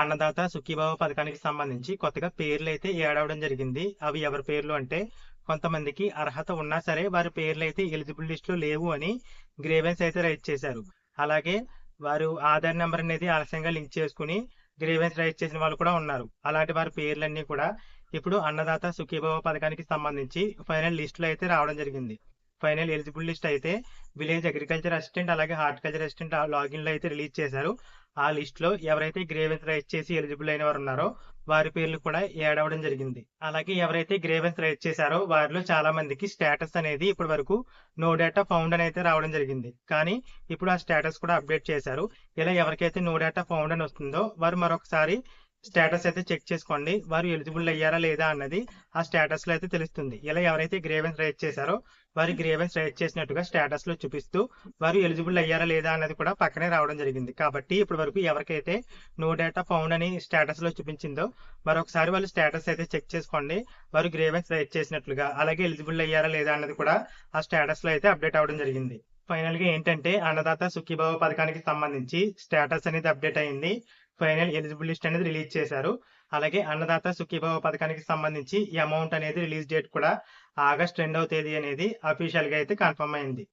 అన్నదాత సుఖీభావ పథకానికి సంబంధించి కొత్తగా పేర్లు అయితే ఏడవడం జరిగింది. అవి ఎవరి పేర్లు అంటే కొంతమందికి అర్హత ఉన్నా సరే వారి పేర్లు అయితే ఎలిజిబుల్ లిస్ట్లో లేవు అని గ్రేవెన్స్ అయితే రైట్ చేశారు. అలాగే వారు ఆధార్ నెంబర్ అనేది ఆలస్యంగా లింక్ చేసుకుని గ్రేవెన్స్ రైట్ చేసిన వాళ్ళు కూడా ఉన్నారు. అలాంటి వారి పేర్లన్నీ కూడా ఇప్పుడు అన్నదాత సుఖీభావ పథకానికి సంబంధించి ఫైనల్ లిస్ట్లో అయితే రావడం జరిగింది. ఫైనల్ ఎలిజిబుల్ లిస్ట్ అయితే విలేజ్ అగ్రికల్చర్ అసిస్టెంట్ అలాగే హార్టికల్చర్ అసిస్టెంట్ లాగిన్లో అయితే రిలీజ్ చేశారు. ఆ లిస్ట్లో ఎవరైతే గ్రేవెన్స్ రైజ్ చేసి ఎలిజిబుల్ అయిన వారు ఉన్నారో వారి పేర్లు కూడా యాడ్ అవ్వడం జరిగింది. అలాగే ఎవరైతే గ్రేవెన్స్ రైజ్ చేశారో వారిలో చాలా మందికి స్టేటస్ అనేది ఇప్పటి వరకు నో డేటా ఫౌండ్ అని అయితే రావడం జరిగింది. కానీ ఇప్పుడు ఆ స్టేటస్ కూడా అప్డేట్ చేశారు. ఇలా ఎవరికైతే నో డేటా ఫౌండ్ అని వస్తుందో వారు మరొకసారి స్టేటస్ అయితే చెక్ చేసుకోండి. వారు ఎలిజిబుల్ అయ్యారా లేదా అన్నది ఆ స్టేటస్లో అయితే తెలుస్తుంది. ఇలా ఎవరైతే గ్రేవెన్స్ రైజ్ చేశారో వారి గ్రేవెన్స్ రైజ్ చేసినట్టుగా స్టేటస్లో చూపిస్తూ వారు ఎలిజిబుల్ అయ్యారా లేదా అన్నది కూడా పక్కనే రావడం జరిగింది. కాబట్టి ఇప్పటి వరకు ఎవరికైతే నో డేటా ఫౌండ్ అని స్టేటస్లో చూపించిందో మరొకసారి వాళ్ళు స్టేటస్ అయితే చెక్ చేసుకోండి. వారు గ్రేవెన్స్ రైజ్ చేసినట్లుగా అలాగే ఎలిజిబుల్ అయ్యారా లేదా అన్నది కూడా ఆ స్టేటస్లో అయితే అప్డేట్ అవ్వడం జరిగింది. ఫైనల్గా ఏంటంటే అన్నదాత సుఖీభావ పథకానికి సంబంధించి స్టేటస్ అనేది అప్డేట్ అయింది. ఫైనల్ ఎలిజిబుల్ లిస్ట్ అనేది రిలీజ్ చేశారు. అలాగే అన్నదాత సుఖీభావ పథకానికి సంబంధించి ఈ అమౌంట్ అనేది రిలీజ్ డేట్ కూడా ఆగస్ట్ రెండవ తేదీ అనేది అఫీషియల్గా అయితే కన్ఫర్మ్ అయింది.